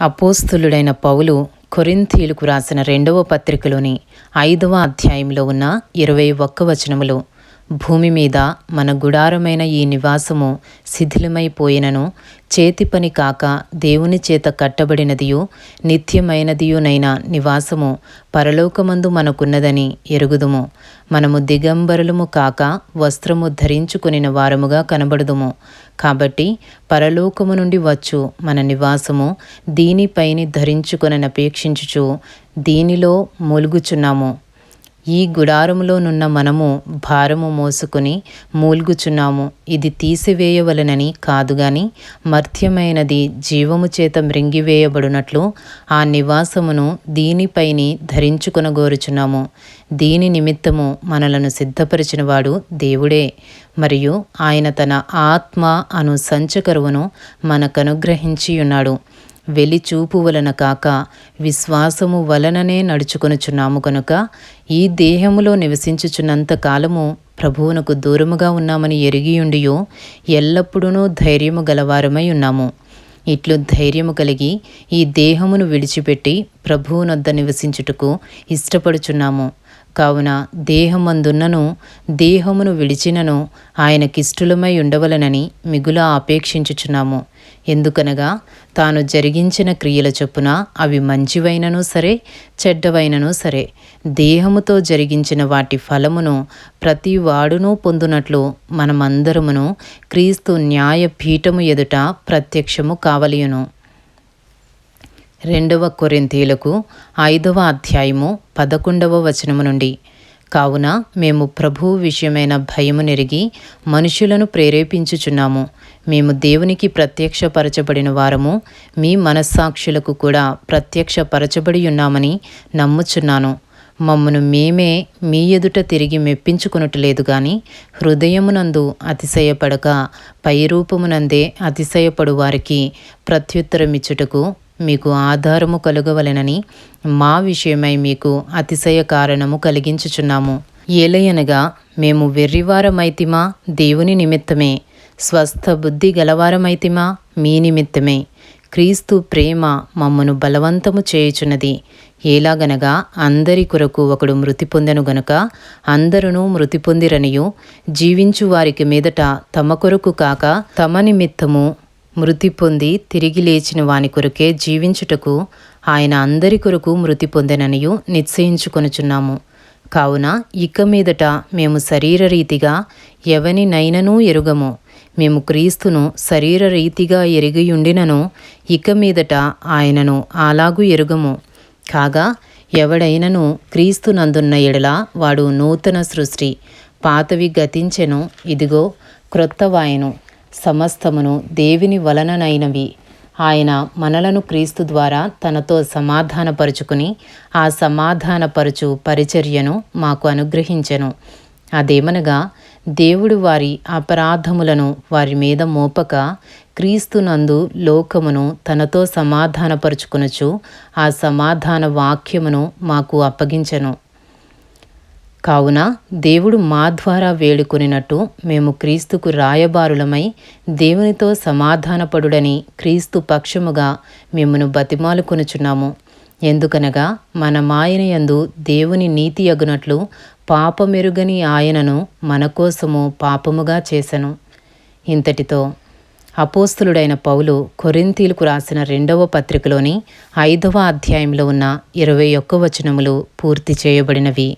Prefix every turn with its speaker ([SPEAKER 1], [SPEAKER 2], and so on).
[SPEAKER 1] అపోస్తులుడైన పౌలు కొరింథీలకు రాసిన రెండవ పత్రికలోని ఐదవ అధ్యాయంలో ఉన్న ఇరవై ఒక్క వచనములు. భూమి మీద మన గుడారమైన ఈ నివాసము శిథిలమైపోయినను చేతి పని కాక దేవుని చేత కట్టబడినదియు నిత్యమైనదియునైన నివాసము పరలోకమందు మనకున్నదని ఎరుగుదుము. మనము దిగంబరులము కాక వస్త్రము ధరించుకొనిన వారముగా కనబడుదుము. కాబట్టి పరలోకము నుండి వచ్చు మన నివాసము దీనిపైని ధరించుకొననపేక్షించుచు దీనిలో మూలుగుచున్నాము. ఈ గుడారములోనున్న మనము భారము మోసుకుని మూల్గుచున్నాము. ఇది తీసివేయవలనని కాదు గాని మర్త్యమైనది జీవము చేత మృంగివేయబడినట్లు ఆ నివాసమును దీనిపైని ధరించుకొనగోరుచున్నాము. దీని నిమిత్తము మనలను సిద్ధపరిచినవాడు దేవుడే. మరియు ఆయన తన ఆత్మ అను సంచకరువును మనకనుగ్రహించియున్నాడు. వెలిచూపు వలన కాక విశ్వాసము వలననే నడుచుకొనుచున్నాము కనుక ఈ దేహములో నివసించుచున్నంత కాలము ప్రభువునకు దూరముగా ఉన్నామని ఎరిగియుండియో ఎల్లప్పుడూ ధైర్యము గలవారమై ఉన్నాము. ఇట్లు ధైర్యము కలిగి ఈ దేహమును విడిచిపెట్టి ప్రభువునొద్ద నివసించుటకు ఇష్టపడుచున్నాము. కావున దేహమందున్నను దేహమును విడిచినను ఆయనకిష్టులమై ఉండవలనని మిగుల ఆపేక్షించుచున్నాము. ఎందుకనగా తాను జరిగించిన క్రియల చొప్పున అవి మంచివైనను సరే చెడ్డవైనను సరే దేహముతో జరిగించిన వాటి ఫలమును ప్రతి వాడును పొందునట్లు మనమందరమును క్రీస్తు న్యాయ పీఠము ఎదుట ప్రత్యక్షము కావలియును. రెండవ కొరింతీలకు ఐదవ అధ్యాయము పదకొండవ వచనము నుండి. కావున మేము ప్రభువు విషయమైన భయము నెరిగి మనుషులను ప్రేరేపించుచున్నాము. మేము దేవునికి ప్రత్యక్షపరచబడిన వారము మీ మనస్సాక్షులకు కూడా ప్రత్యక్షపరచబడి ఉన్నామని నమ్ముచున్నాను. మమ్మను మేమే మీ ఎదుట తిరిగి మెప్పించుకునట్లేదు గాని హృదయమునందు అతిశయపడక పైరూపమునందే అతిశయపడు వారికి ప్రత్యుత్తరమిచ్చుటకు మీకు ఆధారము కలుగవలెనని మా విషయమై మీకు అతిశయ కారణము కలిగించుచున్నాము. ఏలయనగా మేము వెర్రివారమైతిమా? దేవుని నిమిత్తమే. స్వస్థ బుద్ధి గలవారమైతిమా? మీ నిమిత్తమే. క్రీస్తు ప్రేమ మమ్మను బలవంతము చేయుచున్నది. ఎలాగనగా అందరి కొరకు ఒకడు మృతి పొందెను గనుక అందరూ మృతి పొందిరనియు జీవించు వారికి మీదట తమ కొరకు కాక తమ నిమిత్తము మృతి పొంది తిరిగి లేచిన వాని కొరకే జీవించుటకు ఆయన అందరి కొరకు మృతి పొందెననియు నిశ్చయించుకొనుచున్నాము. కావున ఇక మీదట మేము శరీరరీతిగా ఎవనినైననూ ఎరుగము. మేము క్రీస్తును శరీర రీతిగా ఎరిగియుండినను ఇక మీదట ఆయనను అలాగూ ఎరుగము. కాగా ఎవడైనను క్రీస్తు నందున్న ఎడల వాడు నూతన సృష్టి. పాతవి గతించెను. ఇదిగో క్రొత్తవాయను. సమస్తమును దేవుని వలననైనవి. ఆయన మనలను క్రీస్తు ద్వారా తనతో సమాధానపరుచుకుని ఆ సమాధానపరచు పరిచర్యను మాకు అనుగ్రహించెను. అదేమనగా దేవుడు వారి అపరాధములను వారి మీద మోపక క్రీస్తునందు లోకమును తనతో సమాధానపరుచుకునుచు ఆ సమాధాన వాక్యమును మాకు అప్పగించెను. కావున దేవుడు మా ద్వారా వేడుకొనినట్టు మేము క్రీస్తుకు రాయబారులమై దేవునితో సమాధానపడుడని క్రీస్తు పక్షముగా మిమ్మను బతిమాలుకొనుచున్నాము. ఎందుకనగా మన మాయన యందు దేవుని నీతి అగునట్లు పాపమెరుగని ఆయనను మన కోసము పాపముగా చేశను ఇంతటితో అపోస్తులుడైన పౌలు కొరింతీలకు రాసిన రెండవ పత్రికలోని ఐదవ అధ్యాయంలో ఉన్న ఇరవై ఒక్క వచనములు పూర్తి చేయబడినవి.